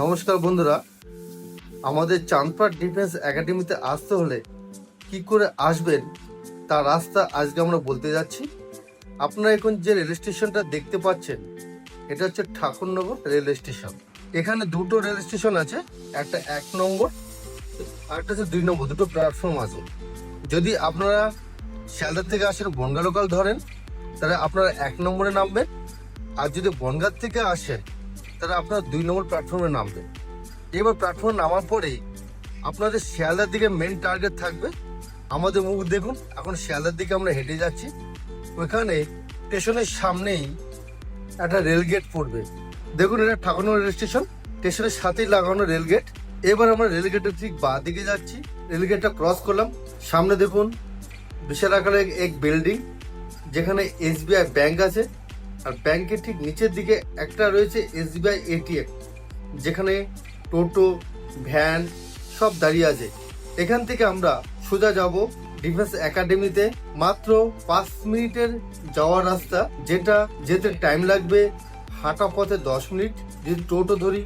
নমস্কার বন্ধুরা। আমাদের চাঁদপাড় ডিফেন্স একাডেমিতে আসতে হলে কি করে আসবেন তার রাস্তা আজকে আমরা বলতে যাচ্ছি। আপনারা এখন যে রেল স্টেশনটা দেখতে পাচ্ছেন, এটা হচ্ছে ঠাকুরনগর রেল স্টেশন। এখানে দুটো রেল স্টেশন আছে, একটা এক নম্বর আর একটা হচ্ছে দুই নম্বর, দুটো প্ল্যাটফর্ম আছে। যদি আপনারা শিয়ালদার থেকে আসেন, বনগা লোকাল ধরেন, তাহলে আপনারা এক নম্বরে নামবেন। আর যদি বনগাঁ থেকে আসেন তাহলে আপনার দুই নম্বর প্ল্যাটফর্মে নামবেন এবার প্ল্যাটফর্মে নামার পরেই আপনাদের শিয়ালদার দিকে মেন টার্গেট থাকবে। আমাদের মুখ দেখুন, এখন শিয়ালদার দিকে আমরা হেঁটে যাচ্ছি। ওইখানে স্টেশনের সামনেই একটা রেল গেট পড়বে। দেখুন এটা ঠাকুরনগর রেল স্টেশন স্টেশনের সাথেই লাগানো রেল গেট এবার আমরা রেল গেটের ঠিক বা দিকে যাচ্ছি। রেল গেটটা ক্রস করলাম। সামনে দেখুন, বিশাল আকারের এক বিল্ডিং যেখানে এসবিআই ব্যাংক আছে। আর ব্যাংকের ঠিক নিচের দিকে একটা রয়েছে এসবিআই এটিএম, যেখানে টোটো, ভ্যান সব দাঁড়িয়ে আছে। এখান থেকে আমরা সোজা যাব ডিফেন্স একাডেমিতে। মাত্র পাঁচ মিনিটের যাওয়ার রাস্তা, যেটা যেতে টাইম লাগবে হাঁটা পথে দশ মিনিট। যদি টোটো ধরি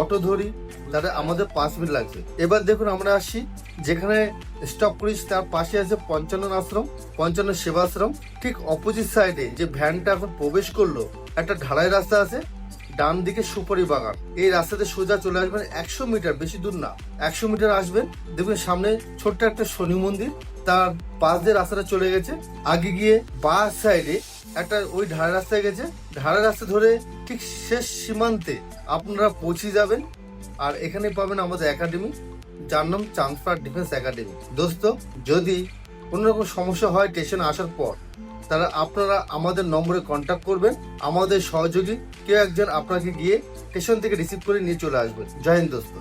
অটো ধরি, তাহলে আমাদের পাঁচ মিনিট লাগবে। এবার দেখুন আমরা আসি, যেখানে স্টপ করিস তার পাশে আছে পঞ্চান্ন আশ্রম, পঞ্চান্ন সেবাশ্রম ঠিক অপোজিট সাইডে যে ভ্যানটা এখন প্রবেশ করল, একটা ঢালাই রাস্তা আছে, ডান দিকে সুপারি বাগান। এই রাস্তাতে সোজা চলে আসবেন একশো মিটার, বেশি দূর না। একশো মিটার আসবেন দেখবেন সামনে ছোট্ট একটা শনি মন্দির, তার পাশ দিয়ে রাস্তাটা চলে গেছে। আগে গিয়ে বা সাইডে একটা ওই ঢালাই রাস্তায় গেছে। ঢালাই রাস্তা ধরে ঠিক শেষ সীমান্তে আপনারা পৌঁছে যাবেন। আর এখানে পাবেন আমাদের একাডেমি। যার নাম চাঁদপাড় ডিফেন্স একাডেমি। দোস্ত, যদি কোনো রকম সমস্যা হয় স্টেশন আসার পর তারা আপনারা আমাদের নম্বরে কন্ট্যাক্ট করবেন। আমাদের সহযোগী কেউ একজন আপনাকে গিয়ে স্টেশন থেকে রিসিভ করে নিয়ে চলে আসবেন জয় হিন্দ, দোস্ত।